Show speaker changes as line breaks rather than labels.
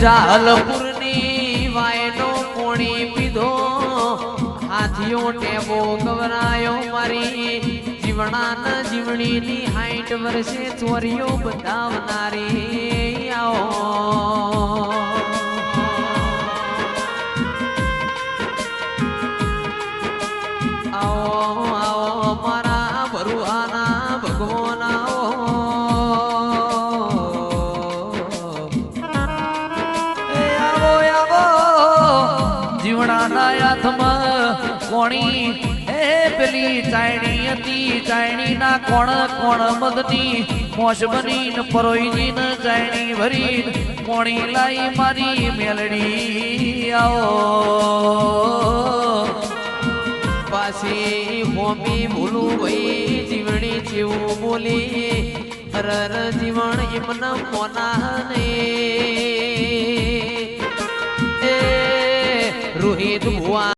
જાલપુરની વાયનો કોણી પીધો. હાથીઓ ટેબો ગવરાયો મારી. જીવણાના જીવણીની હાઈટ વર્ષે ચોરીઓ બતાવનારી. આવો. આવો આવો, મારા ભગવાન જીવડાના હાથમાં કોણી એ પેલી ચાયણી હતી, ચાયણીના કોણ કોણ મદની મોશ બનીને પરોઈની ને ચાયણી ભરી કોણી લાઈ મારી મેલડી, આવો. પાછી હોમી ભૂલું ભાઈ જીવણી જેવું બોલી રર જીવણ એમના મોના ને रुहित भुआ